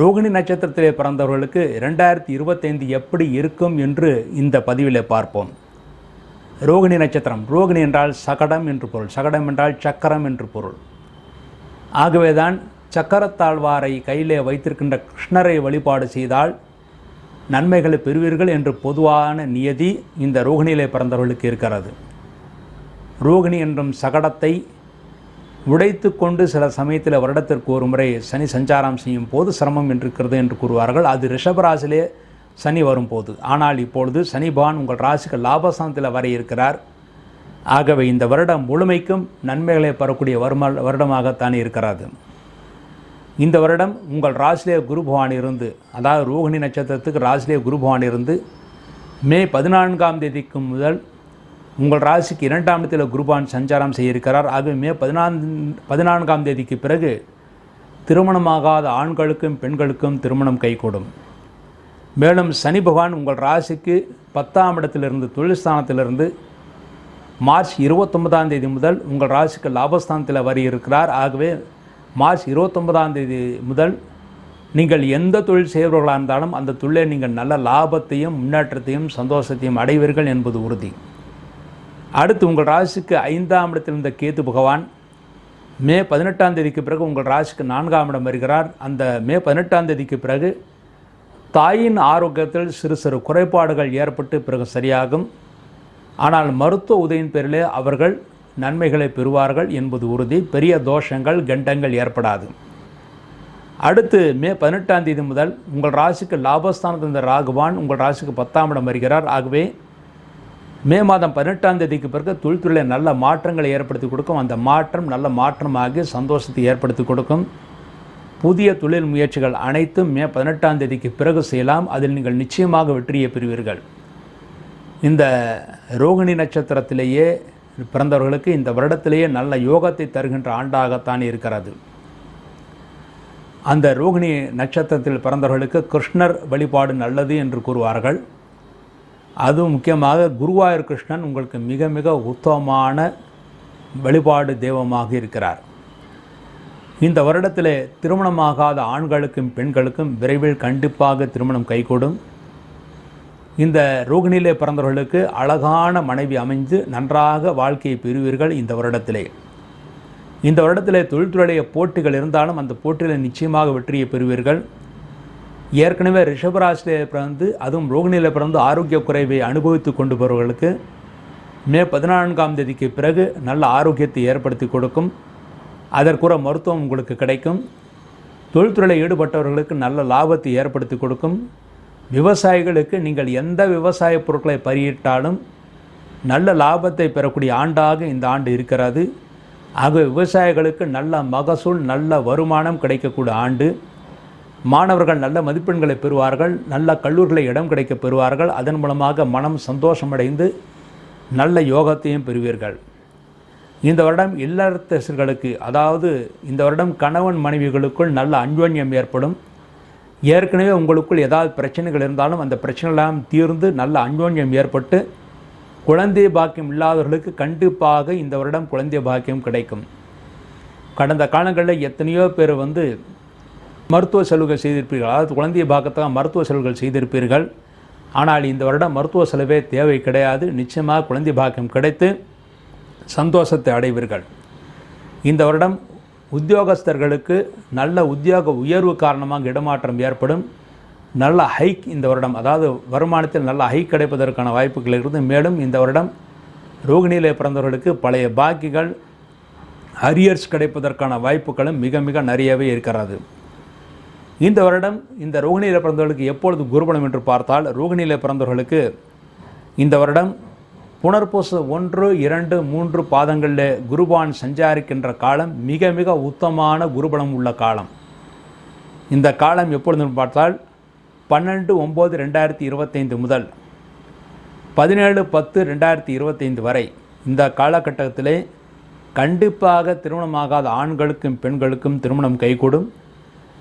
ரோகிணி நட்சத்திரத்திலே பிறந்தவர்களுக்கு ரெண்டாயிரத்தி இருபத்தைந்து எப்படி இருக்கும் என்று இந்த பதிவிலே பார்ப்போம். ரோகிணி நட்சத்திரம். ரோகிணி என்றால் சகடம் என்று பொருள். சகடம் என்றால் சக்கரம் என்று பொருள். ஆகவேதான் சக்கரத்தாழ்வாரை கையிலே வைத்திருக்கின்ற கிருஷ்ணரை வழிபாடு செய்தால் நன்மைகளை பெறுவீர்கள் என்று பொதுவான நியதி இந்த ரோகிணியிலே பிறந்தவர்களுக்கு இருக்கிறது. ரோகிணி என்றும் சகடத்தை உடைத்து கொண்டு சில சமயத்தில் வருடத்திற்கு ஒரு முறை சனி சஞ்சாரம் செய்யும் போது சிரமம் இருக்கிறது என்று கூறுவார்கள். அது ரிஷபராசிலே சனி வரும்போது. ஆனால் இப்பொழுது சனி பகவான் உங்கள் ராசிக்கு லாபஸ்தானத்தில் வர இருக்கிறார். ஆகவே இந்த வருடம் முழுமைக்கும் நன்மைகளை பெறக்கூடிய வரும வருடமாகத்தான் இருக்கிறது. இந்த வருடம் உங்கள் ராசிலே குரு பகவான் இருந்து அதாவது ரோகிணி நட்சத்திரத்துக்கு ராசிலே குரு பகவான் இருந்து மே பதினான்காம் தேதிக்கு முதல் உங்கள் ராசிக்கு இரண்டாம் இடத்தில் குருபான் சஞ்சாரம் செய்யிருக்கிறார் ஆகவே மே பதினான்கு பதினான்காம் தேதிக்கு பிறகு திருமணமாகாத ஆண்களுக்கும் பெண்களுக்கும் திருமணம் கைகூடும். மேலும் சனி பகவான் உங்கள் ராசிக்கு பத்தாம் இடத்திலிருந்து தொழில் ஸ்தானத்திலிருந்து மார்ச் இருபத்தொன்பதாம் தேதி முதல் உங்கள் ராசிக்கு லாபஸ்தானத்தில் வரி இருக்கிறார் ஆகவே மார்ச் இருபத்தொன்பதாம் தேதி முதல் நீங்கள் எந்த தொழில் செய்பவர்களாக இருந்தாலும் அந்த தொழிலை நீங்கள் நல்ல லாபத்தையும் முன்னேற்றத்தையும் சந்தோஷத்தையும் அடைவீர்கள் என்பது உறுதி. அடுத்து உங்கள் ராசிக்கு ஐந்தாம் இடத்தில் இருந்த கேத்து பகவான் மே பதினெட்டாம் தேதிக்கு பிறகு உங்கள் ராசிக்கு நான்காம் இடம் வருகிறார். அந்த மே பதினெட்டாம் தேதிக்கு பிறகு தாயின் ஆரோக்கியத்தில் சிறு சிறு குறைபாடுகள் ஏற்பட்டு பிறகு சரியாகும். ஆனால் மருத்துவ உதவியின் பேரிலே அவர்கள் நன்மைகளை பெறுவார்கள் என்பது உறுதி. பெரிய தோஷங்கள் கண்டங்கள் ஏற்படாது. அடுத்து மே பதினெட்டாம் தேதி முதல் உங்கள் ராசிக்கு லாபஸ்தானத்தில் இருந்த ராகுவான் உங்கள் ராசிக்கு பத்தாம் இடம் வருகிறார். ஆகவே மே மாதம் பதினெட்டாம் தேதிக்கு பிறகு தொழில்துறையில் நல்ல மாற்றங்களை ஏற்படுத்தி கொடுக்கும். அந்த மாற்றம் நல்ல மாற்றமாகி சந்தோஷத்தை ஏற்படுத்தி கொடுக்கும். புதிய தொழில் முயற்சிகள் அனைத்தும் மே பதினெட்டாம் தேதிக்கு பிறகு செய்யலாம். அதில் நீங்கள் நிச்சயமாக வெற்றியை பெறுவீர்கள். இந்த ரோகிணி நட்சத்திரத்திலேயே பிறந்தவர்களுக்கு இந்த வருடத்திலேயே நல்ல யோகத்தை தருகின்ற ஆண்டாகத்தான் இருக்கிறது. அந்த ரோகிணி நட்சத்திரத்தில் பிறந்தவர்களுக்கு கிருஷ்ணர் வழிபாடு நல்லது என்று கூறுவார்கள். அதுவும் முக்கியமாக குருவாயூர் கிருஷ்ணன் உங்களுக்கு மிக மிக உத்தமமான வழிபாடு தெய்வமாக இருக்கிறார். இந்த வருடத்தில் திருமணமாகாத ஆண்களுக்கும் பெண்களுக்கும் விரைவில் கண்டிப்பாக திருமணம் கைகூடும். இந்த ரோகிணியிலே பிறந்தவர்களுக்கு அழகான மனைவி அமைந்து நன்றாக வாழ்க்கையை பெறுவீர்கள் இந்த வருடத்திலே. இந்த வருடத்திலே தொழில்துறைய போட்டிகள் இருந்தாலும் அந்த போட்டியில் நிச்சயமாக வெற்றியை பெறுவீர்கள். ஏற்கனவே ரிஷபராசிலே பிறந்து அதுவும் ரோகிணியில் பிறந்து ஆரோக்கிய குறைவை அனுபவித்து கொண்டு போகிறவர்களுக்கு மே பதினான்காம் தேதிக்கு பிறகு நல்ல ஆரோக்கியத்தை ஏற்படுத்தி கொடுக்கும். அதற்குற மருத்துவம் உங்களுக்கு கிடைக்கும். தொழில்துறையில் ஈடுபட்டவர்களுக்கு நல்ல லாபத்தை ஏற்படுத்தி கொடுக்கும். விவசாயிகளுக்கு நீங்கள் எந்த விவசாய பொருட்களை பயிரிட்டாலும் நல்ல லாபத்தை பெறக்கூடிய ஆண்டாக இந்த ஆண்டு இருக்கிறது. ஆக விவசாயிகளுக்கு நல்ல மகசூல் நல்ல வருமானம் கிடைக்கக்கூடிய ஆண்டு. மாணவர்கள் நல்ல மதிப்பெண்களை பெறுவார்கள் நல்ல கல்லூரிகளை இடம் கிடைக்க பெறுவார்கள். அதன் மூலமாக மனம் சந்தோஷமடைந்து நல்ல யோகத்தையும் பெறுவீர்கள். இந்த வருடம் இல்லத்தரசர்களுக்கு அதாவது இந்த வருடம் கணவன் மனைவிகளுக்குள் நல்ல அன்யோன்யம் ஏற்படும். ஏற்கனவே உங்களுக்குள் ஏதாவது பிரச்சனைகள் இருந்தாலும் அந்த பிரச்சனைலாம் தீர்ந்து நல்ல அன்யோன்யம் ஏற்பட்டு குழந்தை பாக்கியம் இல்லாதவர்களுக்கு கண்டிப்பாக இந்த வருடம் குழந்தை பாக்கியம் கிடைக்கும். கடந்த காலங்களில் எத்தனையோ பேர் வந்து மருத்துவ செலவுகள் செய்திருப்பீர்கள். அதாவது குழந்தைய பாக்கத்தாக மருத்துவ செலவுகள் செய்திருப்பீர்கள். ஆனால் இந்த வருடம் மருத்துவ செலவே தேவை கிடையாது. நிச்சயமாக குழந்தை பாக்கியம் கிடைத்து சந்தோஷத்தை அடைவீர்கள். இந்த வருடம் உத்தியோகஸ்தர்களுக்கு நல்ல உத்தியோக உயர்வு காரணமாக இடமாற்றம் ஏற்படும். நல்ல ஹைக் இந்த வருடம் அதாவது வருமானத்தில் நல்ல ஹைக் கிடைப்பதற்கான வாய்ப்புகள் இருந்து மேலும் இந்த வருடம் ரோகிணியிலே பிறந்தவர்களுக்கு பழைய பாக்கிகள் அரியர்ஸ் கிடைப்பதற்கான வாய்ப்புகளும் மிக மிக நிறையவே இருக்கிறது. இந்த வருடம் இந்த ரோகிணியில் பிறந்தவர்களுக்கு எப்பொழுது குருபலம் என்று பார்த்தால் ரோகிணியில் பிறந்தவர்களுக்கு இந்த வருடம் புனர்பூச ஒன்று இரண்டு மூன்று பாதங்களில் குருபான் சஞ்சாரிக்கின்ற காலம் மிக மிக உத்தமான குருபலம் உள்ள காலம். இந்த காலம் எப்பொழுது பார்த்தால் பன்னெண்டு ஒம்பது ரெண்டாயிரத்தி இருபத்தைந்து முதல் பதினேழு பத்து ரெண்டாயிரத்தி இருபத்தைந்து வரை இந்த காலகட்டத்திலே கண்டிப்பாக திருமணமாகாத ஆண்களுக்கும் பெண்களுக்கும் திருமணம் கைகூடும்.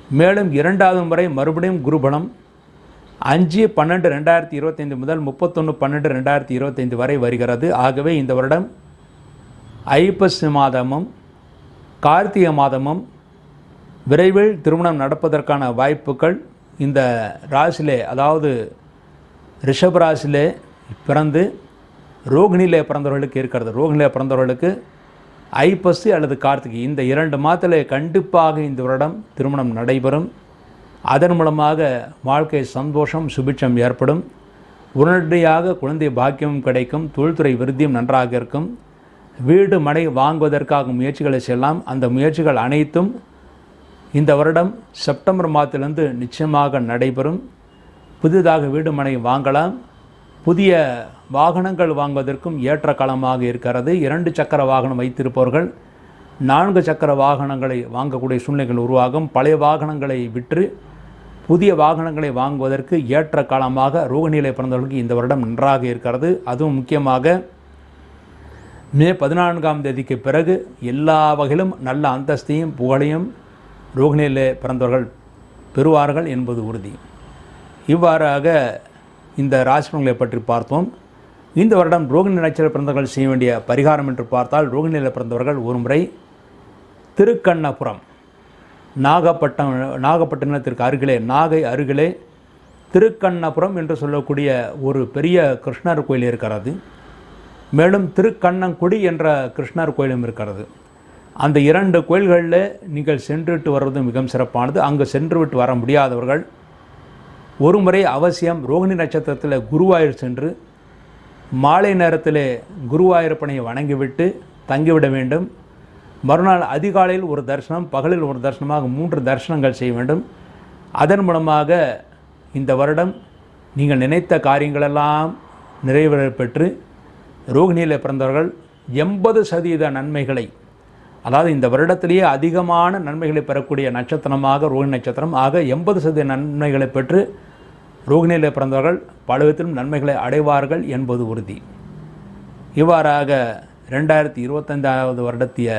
மேலும் இரண்டாவது முறை மறுபடியும் குருபலம் அஞ்சு பன்னெண்டு ரெண்டாயிரத்தி இருபத்தைந்து முதல் முப்பத்தொன்று பன்னெண்டு ரெண்டாயிரத்தி இருபத்தைந்து வரை வருகிறது. ஆகவே இந்த வருடம் ஐப்பசி மாதமும் கார்த்திகை மாதமும் விரைவில் திருமணம் நடப்பதற்கான வாய்ப்புகள் இந்த ராசிலே அதாவது ரிஷபராசிலே பிறந்து ரோகிணியிலே பிறந்தவர்களுக்கு இருக்கிறது. ரோகிணியிலே பிறந்தவர்களுக்கு ஐப்பசி அல்லது கார்த்திகை இந்த இரண்டு மாதத்தில் கண்டிப்பாக இந்த வருடம் திருமணம் நடைபெறும். அதன் மூலமாக வாழ்க்கை சந்தோஷம் சுபிட்சம் ஏற்படும். உடனடியாக குழந்தை பாக்கியமும் கிடைக்கும். தொழில்துறை விருத்தியும் நன்றாக இருக்கும். வீடு மனை வாங்குவதற்காக முயற்சிகளை செய்யலாம். அந்த முயற்சிகள் அனைத்தும் இந்த வருடம் செப்டம்பர் மாதத்திலிருந்து நிச்சயமாக நடைபெறும். புதிதாக வீடு மனை வாங்கலாம். புதிய வாகனங்கள் வாங்குவதற்கும் ஏற்ற காலமாக இருக்கிறது. இரண்டு சக்கர வாகனம் வைத்திருப்பவர்கள் நான்கு சக்கர வாகனங்களை வாங்கக்கூடிய சூழ்நிலைகள் உருவாகும். பழைய வாகனங்களை விற்று புதிய வாகனங்களை வாங்குவதற்கு ஏற்ற காலமாக ரோகநிலை பிறந்தவர்களுக்கு இந்த வருடம் நன்றாக இருக்கிறது. அதுவும் முக்கியமாக மே பதினான்காம் தேதிக்கு பிறகு எல்லா வகையிலும் நல்ல அந்தஸ்தையும் புகழையும் ரோகிணியிலே பிறந்தவர்கள் பெறுவார்கள் என்பது உறுதி. இவ்வாறாக இந்த ராசிபலன்களை பற்றி பார்த்தோம் இந்த வருடம் ரோகிணி நட்சத்திர பிறந்தவர்கள் செய்ய வேண்டிய பரிகாரம் என்று பார்த்தால் ரோகிணியில் பிறந்தவர்கள் ஒருமுறை திருக்கண்ணபுரம். நாகப்பட்டம் நாகப்பட்டினத்திற்கு அருகிலே நாகை அருகிலே திருக்கண்ணபுரம் என்று சொல்லக்கூடிய ஒரு பெரிய கிருஷ்ணர் கோயில் இருக்கிறது. மேலும் திருக்கண்ணங்குடி என்ற கிருஷ்ணர் கோயிலும் இருக்கிறது. அந்த இரண்டு கோயில்களில் நீங்கள் சென்றுவிட்டு வருவது மிகவும் சிறப்பானது. அங்கு சென்றுவிட்டு வர முடியாதவர்கள் ஒரு முறை அவசியம் ரோகிணி நட்சத்திரத்தில் குருவாயூர் சென்று மாலை நேரத்தில் குருவாயூரப்பனையை வணங்கிவிட்டு தங்கிவிட வேண்டும். மறுநாள் அதிகாலையில் ஒரு தரிசனம் பகலில் ஒரு தரிசனமாக மூன்று தரிசனங்கள் செய்ய வேண்டும். அதன் மூலமாக இந்த வருடம் நீங்கள் நினைத்த காரியங்களெல்லாம் நிறைவேற பெற்று ரோகிணியில் பிறந்தவர்கள் எண்பது சதவீத நன்மைகளை அதாவது இந்த வருடத்திலேயே அதிகமான நன்மைகளை பெறக்கூடிய நட்சத்திரமாக ரோஹிணி நட்சத்திரம் ஆக எண்பது சதவீத நன்மைகளை பெற்று ரோகிணியில் பிறந்தவர்கள் பல விதத்திலும் நன்மைகளை அடைவார்கள் என்பது உறுதி. இவ்வாறாக ரெண்டாயிரத்தி இருபத்தைந்தாவது வருடத்திய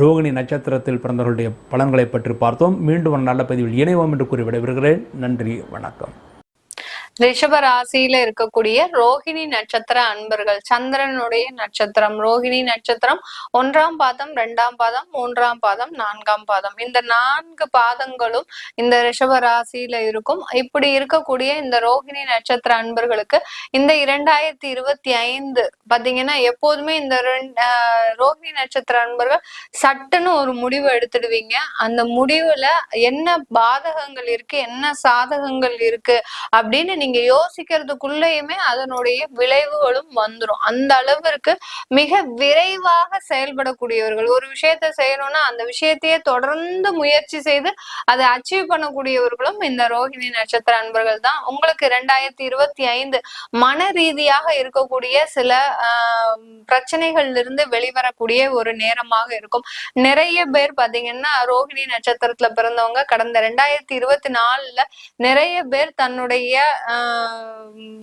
ரோகிணி நட்சத்திரத்தில் பிறந்தவர்களுடைய பலன்களை பற்றி பார்த்தோம். மீண்டும் ஒரு நல்ல பதிவில் இணைவோம் என்று கூறி விடைபெறுகிறேன். நன்றி வணக்கம். ரிஷப ராசியில இருக்கக்கூடிய ரோஹிணி நட்சத்திர அன்பர்கள் சந்திரனுடைய நட்சத்திரம் ரோஹிணி நட்சத்திரம் ஒன்றாம் பாதம் ரெண்டாம் பாதம் மூன்றாம் பாதம் நான்காம் பாதம். இந்த நான்கு பாதங்களும் இந்த ரிஷப ராசியில இருக்கும். இப்படி இருக்கக்கூடிய இந்த ரோஹிணி நட்சத்திர அன்பர்களுக்கு இந்த இரண்டாயிரத்தி இருபத்தி ஐந்து பாத்தீங்கன்னா எப்போதுமே இந்த ஆஹ் ரோஹிணி நட்சத்திர அன்பர்கள் சட்டுன்னு ஒரு முடிவு எடுத்துடுவீங்க. அந்த முடிவுல என்ன பாதகங்கள் இருக்கு என்ன சாதகங்கள் இருக்கு அப்படின்னு நீங்க யோசிக்கிறதுக்குள்ளேயுமே அதனுடைய விளைவுகளும் வந்துரும். அந்த அளவிற்கு மிக விரைவாக செயல்படக்கூடியவர்கள். ஒரு விஷயத்த செய்யணும்னா அந்த விஷயத்தையே தொடர்ந்து முயற்சி செய்து அதை அச்சீவ் பண்ணக்கூடியவர்களும் இந்த ரோஹிணி நட்சத்திர அன்பர்கள் தான். உங்களுக்கு ரெண்டாயிரத்தி இருபத்தி ஐந்து மன ரீதியாக இருக்கக்கூடிய சில ஆஹ், பிரச்சனைகள்ல இருந்து வெளிவரக்கூடிய ஒரு நேரமாக இருக்கும். நிறைய பேர் பாத்தீங்கன்னா ரோஹிணி நட்சத்திரத்துல பிறந்தவங்க. கடந்த ரெண்டாயிரத்தி இருபத்தி நாலுல நிறைய பேர் தன்னுடைய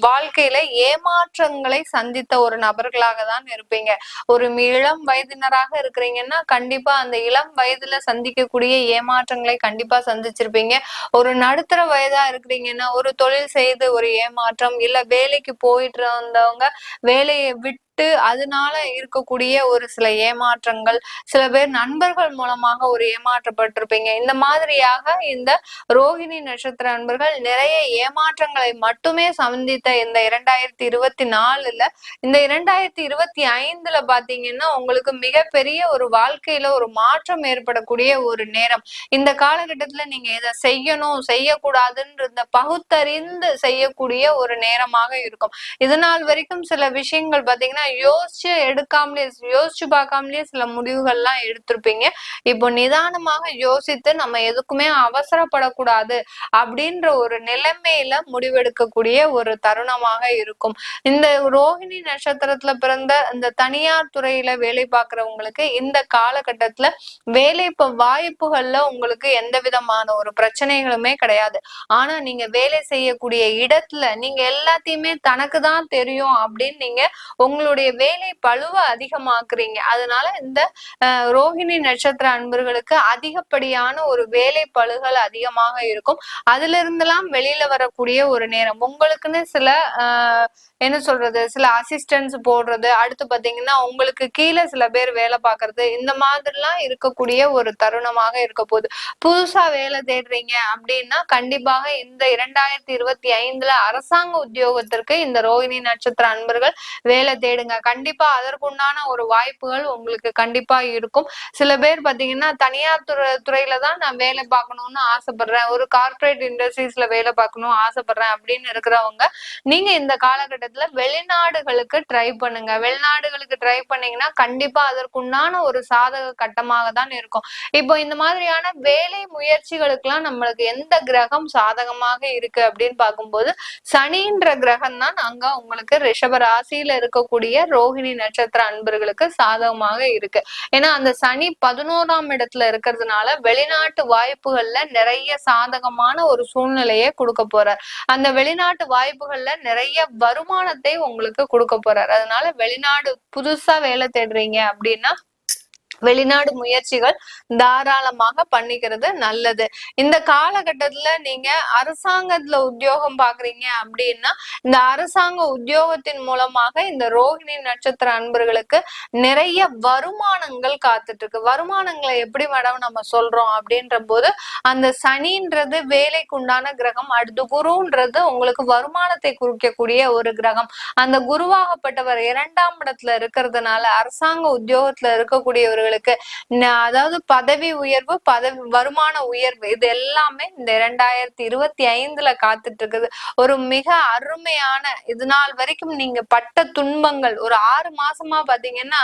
வாழ்க்கையில ஏமாற்றங்களை சந்தித்த ஒரு நபர்களாக தான் இருப்பீங்க. ஒரு இளம் வயதினராக இருக்கிறீங்கன்னா கண்டிப்பா அந்த இளம் வயதுல சந்திக்கக்கூடிய ஏமாற்றங்களை கண்டிப்பா சந்திச்சிருப்பீங்க. ஒரு நடுத்தர வயதா இருக்கிறீங்கன்னா ஒரு தொழில் செய்து ஒரு ஏமாற்றம் இல்ல வேலைக்கு போயிட்டு இருந்தவங்க வேலையை விட்டு அதனால இருக்கக்கூடிய ஒரு சில ஏமாற்றங்கள் சில பேர் நண்பர்கள் மூலமாக ஒரு ஏமாற்றப்பட்டிருப்பீங்க. இந்த மாதிரியாக இந்த ரோஹிணி நட்சத்திர நண்பர்கள் நிறைய ஏமாற்றங்களை மட்டுமே சந்தித்த இந்த இரண்டாயிரத்தி இருபத்தி நாலுல இந்த இரண்டாயிரத்தி இருபத்தி ஐந்துல பாத்தீங்கன்னா உங்களுக்கு மிகப்பெரிய ஒரு வாழ்க்கையில ஒரு மாற்றம் ஏற்படக்கூடிய ஒரு நேரம். இந்த காலகட்டத்துல நீங்க இதை செய்யணும் செய்யக்கூடாதுன்ற இந்த பகுத்தறிந்து செய்யக்கூடிய ஒரு நேரமாக இருக்கும். இது நாள் வரைக்கும் சில விஷயங்கள் பாத்தீங்கன்னா யோசிச்சு எடுக்காமலே யோசிச்சு பார்க்காமலே சில முடிவுகள்லாம் எடுத்திருப்பீங்க. இப்போ நிதானமாக யோசித்து நம்ம எதுக்குமே அவசரப்படக்கூடாது அப்படின்ற ஒரு நிலைமையில முடிவெடுக்கக்கூடிய ஒரு தருணமாக இருக்கும். இந்த ரோஹிணி நட்சத்திரத்துல பிறந்த இந்த தனியார் துறையில வேலை பார்க்கறவங்களுக்கு இந்த காலகட்டத்துல வேலை வாய்ப்புகள்ல உங்களுக்கு எந்த விதமான ஒரு பிரச்சனைகளுமே கிடையாது. ஆனா நீங்க வேலை செய்யக்கூடிய இடத்துல நீங்க எல்லாத்தையுமே தனக்கு தான் தெரியும் அப்படின்னு நீங்க உங்களுடைய வேலை பழுவ அதிகமாக்குறீங்க. அதனால இந்த ரோஹிணி நட்சத்திர அன்பர்களுக்கு அதிகப்படியான ஒரு வேலை பழுகள் அதிகமாக இருக்கும். அதுல இருந்தெல்லாம் வெளியில வரக்கூடிய ஒரு நேரம். உங்களுக்குன்னு சில ஆஹ் என்ன சொல்றது சில அசிஸ்டன்ஸ் போடுறது அடுத்து பாத்தீங்கன்னா உங்களுக்கு கீழே சில பேர் வேலை பார்க்கறது இந்த மாதிரிலாம் இருக்கக்கூடிய ஒரு தருணமாக இருக்க போகுது. புதுசா வேலை தேடுறீங்க அப்படின்னா கண்டிப்பாக இந்த இரண்டாயிரத்தி இருபத்தி ஐந்துல அரசாங்க உத்தியோகத்திற்கு இந்த ரோஹிணி நட்சத்திர அன்பர்கள் வேலை தேடுங்க. கண்டிப்பா அதற்குண்டான ஒரு வாய்ப்புகள் உங்களுக்கு கண்டிப்பா இருக்கும். சில பேர் பாத்தீங்கன்னா தனியார் துறை துறையில தான் நான் வேலை பார்க்கணும்னு ஆசைப்படுறேன். ஒரு கார்ப்பரேட் இண்டஸ்ட்ரீஸ்ல வேலை பார்க்கணும் ஆசைப்படுறேன் அப்படின்னு இருக்கிறவங்க நீங்க இந்த காலகட்டத்துல வெளிநாடுகளுக்கு ட்ரை பண்ணுங்க. வெளிநாடுகளுக்கு ட்ரை பண்ணீங்கன்னா கண்டிப்பா அதற்குண்டான ஒரு சாதக கட்டமாக தான் இருக்கும். இப்போ இந்த மாதிரியான வேலை முயற்சிகளுக்கெல்லாம் நம்மளுக்கு எந்த கிரகம் சாதகமாக இருக்கு அப்படின்னு பார்க்கும்போது சனின்ற கிரகம் தான் அங்க உங்களுக்கு ரிஷப ராசியில இருக்கக்கூடிய ரோஹிணி நட்சத்திர அன்பர்களுக்கு சாதகமாக இருக்கு. ஏன்னா அந்த சனி பதினோராம் இடத்துல இருக்கிறதுனால வெளிநாட்டு வாய்ப்புகள்ல நிறைய சாதகமான ஒரு சூழ்நிலையை கொடுக்க போறார். அந்த வெளிநாட்டு வாய்ப்புகள்ல நிறைய வருமானத்தை உங்களுக்கு கொடுக்க போறார். அதனால வெளிநாடு புதுசா வேலை தேடுறீங்க அப்படின்னா வெளிநாடு முயற்சிகள் தாராளமாக பண்ணிக்கிறது நல்லது. இந்த காலகட்டத்துல நீங்க அரசாங்கத்துல உத்தியோகம் பாக்குறீங்க அப்படின்னா இந்த அரசாங்க உத்தியோகத்தின் மூலமாக இந்த ரோஹிணி நட்சத்திர அன்பர்களுக்கு நிறைய வருமானங்கள் காத்துட்டு இருக்கு வருமானங்களை எப்படி மேடம் நம்ம சொல்றோம் அப்படின்ற போது அந்த சனின்றது வேலைக்கு உண்டான கிரகம் அடுத்து குருன்றது உங்களுக்கு வருமானத்தை குறிக்கக்கூடிய ஒரு கிரகம். அந்த குருவாகப்பட்டவர் இரண்டாம் இடத்துல இருக்கிறதுனால அரசாங்க உத்தியோகத்துல இருக்கக்கூடியவர்களுக்கு அவர்களுக்கு அதாவது பதவி உயர்வு பதவி வருமான உயர்வு இது எல்லாமே இந்த இரண்டாயிரத்தி இருபத்தி ஐந்துல காத்துட்டு இருக்குது ஒரு மிக அருமையான இது நாள் வரைக்கும் நீங்க பட்ட துன்பங்கள் ஒரு ஆறு மாசமா பாத்தீங்கன்னா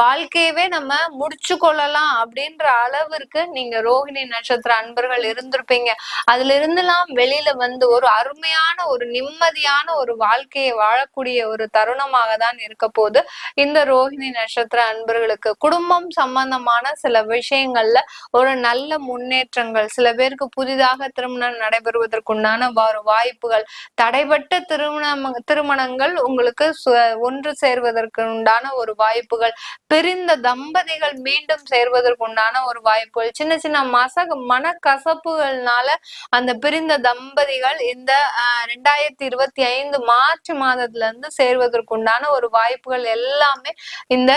வாழ்க்கையவே நம்ம முடிச்சு கொள்ளலாம் அப்படின்ற அளவிற்கு நீங்க ரோஹிணி நட்சத்திர அன்பர்கள் இருந்திருப்பீங்க. அதுல இருந்தெல்லாம் வெளியில வந்து ஒரு அருமையான ஒரு நிம்மதியான ஒரு வாழ்க்கையை வாழக்கூடிய ஒரு தருணமாக தான் இருக்க போது இந்த ரோஹிணி நட்சத்திர அன்பர்களுக்கு குடும்பம் சம்பந்தமான சில விஷயங்கள்ல ஒரு நல்ல முன்னேற்றங்கள் சில பேருக்கு புதிதாக திருமணம் நடைபெறுவதற்குண்டான வா- வாய்ப்புகள் தடைபட்ட திருமணம் திருமணங்கள் உங்களுக்கு ஒன்று சேர்வதற்கு உண்டான ஒரு வாய்ப்புகள் பிரிந்த தம்பதிகள் மீண்டும் சேர்வதற்குண்டான ஒரு வாய்ப்புகள் சின்ன சின்ன மசக மனக்கசப்புகள்னால அந்த பிரிந்த தம்பதிகள் இந்த ஆஹ், ரெண்டாயிரத்தி இருபத்தி ஐந்து மார்ச் மாதத்துல இருந்து சேர்வதற்குண்டான ஒரு வாய்ப்புகள் எல்லாமே இந்த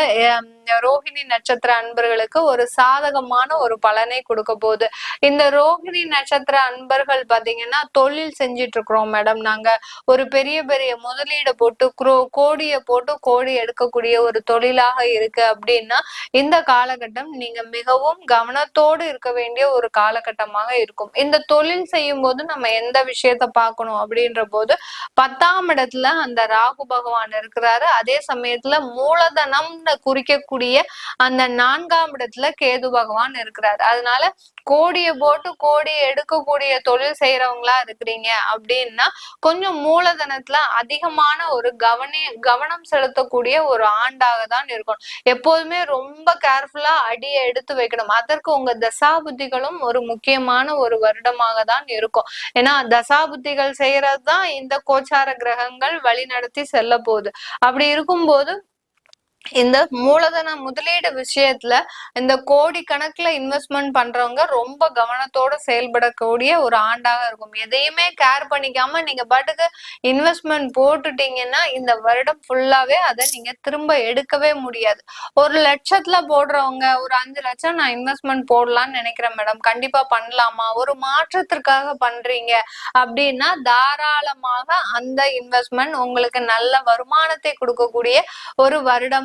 ரோஹிணி நட்சத்திர அன்பர்களுக்கு ஒரு சாதகமான ஒரு பலனை கொடுக்க போகுது. இந்த ரோஹிணி நட்சத்திர அன்பர்கள் பாத்தீங்கன்னா தொழில் செஞ்சிட்டு இருக்கிறோம் மேடம். நாங்க ஒரு பெரிய பெரிய முதலீடு போட்டு குரோ- கோடியை போட்டு கோடி எடுக்கக்கூடிய ஒரு தொழிலாக இருக்கு அப்படின்னா இந்த காலகட்டம் நீங்க மிகவும் கவனத்தோடு இருக்க வேண்டிய ஒரு காலகட்டமாக இருக்கும். இந்த தொழில் செய்யும் போது நம்ம எந்த விஷயத்த பார்க்கணும் அப்படின்ற போது பத்தாம் இடத்துல அந்த ராகு பகவான் இருக்கிறாரு. அதே சமயத்துல மூலதனம்னு குறிக்கக்கூடிய அந்த நான்காம் இடத்துல கேது பகவான் இருக்கிறார். அதனால கோடியை போட்டு கோடியை எடுக்கக்கூடிய தொழில் செய்யறவங்களா இருக்கிறீங்க அப்படின்னா கொஞ்சம் மூலதனத்துல அதிகமான ஒரு கவனி கவனம் செலுத்தக்கூடிய ஒரு ஆண்டாக தான் இருக்கணும் எப்போதுமே ரொம்ப கேர்ஃபுல்லா அடியை எடுத்து வைக்கணும். அதற்கு உங்க தசாபுத்திகளும் ஒரு முக்கியமான ஒரு வருடமாக தான் இருக்கும். ஏன்னா தசாபுத்திகள் செய்யறது தான் இந்த கோச்சார கிரகங்கள் வழி நடத்தி செல்ல போகுது அப்படி இருக்கும்போது இந்த மூலதன முதலீடு விஷயத்துல இந்த கோடி கணக்குல இன்வெஸ்ட்மெண்ட் பண்றவங்க ரொம்ப கவனத்தோட செயல்படக்கூடிய ஒரு ஆண்டாக இருக்கும். எதையுமே கேர் பண்ணிக்காம நீங்க பாட்டுக்கு இன்வெஸ்ட்மெண்ட் போட்டுட்டீங்கன்னா இந்த வருடம் ஃபுல்லாவே அதை நீங்க திரும்ப எடுக்கவே முடியாது. ஒரு லட்சத்துல போடுறவங்க ஒரு அஞ்சு லட்சம் நான் இன்வெஸ்ட்மெண்ட் போடலாம்னு நினைக்கிறேன் மேடம் கண்டிப்பா பண்ணலாமா? ஒரு மாற்றத்திற்காக பண்றீங்க அப்படின்னா தாராளமாக அந்த இன்வெஸ்ட்மெண்ட் உங்களுக்கு நல்ல வருமானத்தை கொடுக்கக்கூடிய ஒரு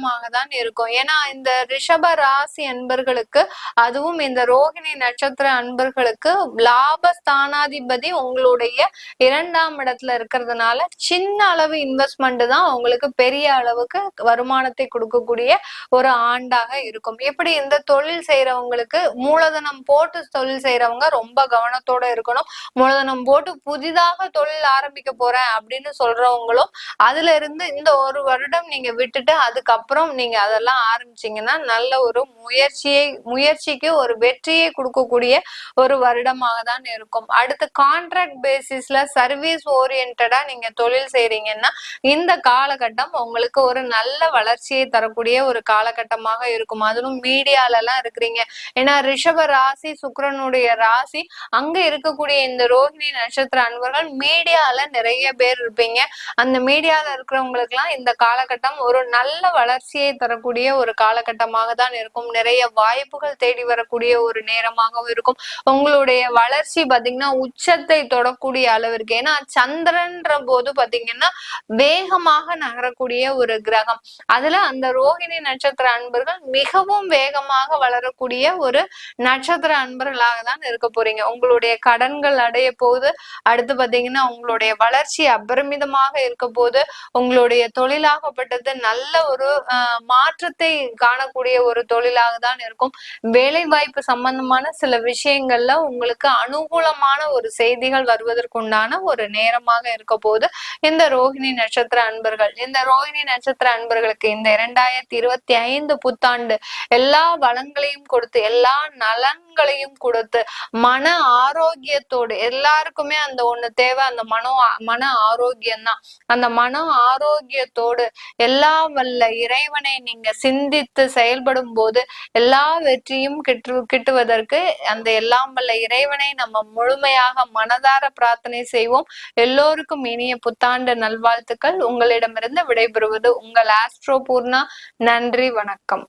வருடமாக தான் இருக்கும். ஏன்னா இந்த ரிஷப ராசி அன்பர்களுக்கு அதுவும் இந்த ரோகிணி நட்சத்திர அன்பர்களுக்கு லாபஸ்தானாதிபதி உங்களுடைய இரண்டாம் இடத்துல இருக்கிறதுனால சின்ன அளவு இன்வெஸ்ட்மெண்ட் தான் உங்களுக்கு பெரிய அளவுக்கு வருமானத்தை கொடுக்கக்கூடிய ஒரு ஆண்டாக இருக்கும். எப்படி இந்த தொழில் செய்யறவங்களுக்கு மூலதனம் போட்டு தொழில் செய்யறவங்க ரொம்ப கவனத்தோட இருக்கணும். மூலதனம் போட்டு புதிதாக தொழில் ஆரம்பிக்க போறேன் அப்படின்னு சொல்றவங்களும் அதுல இருந்து இந்த ஒரு வருடம் நீங்க விட்டுட்டு அதுக்கப்புறம் நீங்க அதெல்லாம் ஆரம்பிச்சீங்கன்னா நல்ல ஒரு முயற்சியை முயற்சிக்கு ஒரு வெற்றியை கொடுக்கக்கூடிய ஒரு வருடமாக தான் இருக்கும். அடுத்து கான்ட்ராக்ட் பேசிஸ்ல சர்வீஸ் ஓரியன்டா நீங்க தொழில் செய்றீங்கன்னா இந்த காலகட்டம் உங்களுக்கு ஒரு நல்ல வளர்ச்சியை தரக்கூடிய ஒரு காலகட்டமாக இருக்கும். அதுவும் மீடியால எல்லாம் இருக்கிறீங்க. ஏன்னா ரிஷப ராசி சுக்கரனுடைய ராசி அங்க இருக்கக்கூடிய இந்த ரோஹிணி நட்சத்திர அன்பர்கள் மீடியால நிறைய பேர் இருப்பீங்க. அந்த மீடியால இருக்கிறவங்களுக்கு எல்லாம் இந்த காலகட்டம் ஒரு நல்ல வளர்ச்சி வளர்ச்சியை தரக்கூடிய ஒரு காலகட்டமாக தான் இருக்கும். நிறைய வாய்ப்புகள் தேடி வரக்கூடிய ஒரு நேரமாகவும் இருக்கும். உங்களுடைய வளர்ச்சி பாத்தீங்கன்னா உச்சத்தை தொடக்கூடிய அளவிற்கு. ஏன்னா சந்திரன்ற போது பாத்தீங்கன்னா வேகமாக நகரக்கூடிய ஒரு கிரகம். அதுல அந்த ரோகிணி நட்சத்திர அன்பர்கள் மிகவும் வேகமாக வளரக்கூடிய ஒரு நட்சத்திர அன்பர்களாக தான் இருக்க போறீங்க. உங்களுடைய கடன்கள் அடைய போது அடுத்து பாத்தீங்கன்னா உங்களுடைய வளர்ச்சி அபரிமிதமாக இருக்க போது உங்களுடைய தொழிலாகப்பட்டது நல்ல ஒரு மாற்றத்தை காணக்கூடிய ஒரு தொழிலாக தான் இருக்கும். வேலை வாய்ப்பு சம்பந்தமான சில விஷயங்கள்ல உங்களுக்கு அனுகூலமான ஒரு செய்திகள் வருவதற்குண்டான ஒரு நேரமாக இருக்க போது இந்த ரோஹிணி நட்சத்திர அன்பர்கள் இந்த ரோஹிணி நட்சத்திர அன்பர்களுக்கு இந்த இரண்டாயிரத்தி இருபத்தி ஐந்து புத்தாண்டு எல்லா வளங்களையும் கொடுத்து எல்லா நலன்களையும் கொடுத்து மன ஆரோக்கியத்தோடு எல்லாருக்குமே அந்த ஒண்ணு தேவை அந்த மனோ மன ஆரோக்கியம் தான் அந்த மன ஆரோக்கியத்தோடு எல்லா வல்ல இறை இறைவனை நீங்க சிந்தித்து செயல்படும் போது எல்லா வெற்றியும் கிட்டு கிட்டுவதற்கு அந்த எல்லாம் வல்ல இறைவனை நம்ம முழுமையாக மனதார பிரார்த்தனை செய்வோம். எல்லோருக்கும் இனிய புத்தாண்டு நல்வாழ்த்துக்கள். உங்களிடமிருந்து விடைபெறுவது உங்கள் ஆஸ்ட்ரோ பூர்ணா. நன்றி வணக்கம்.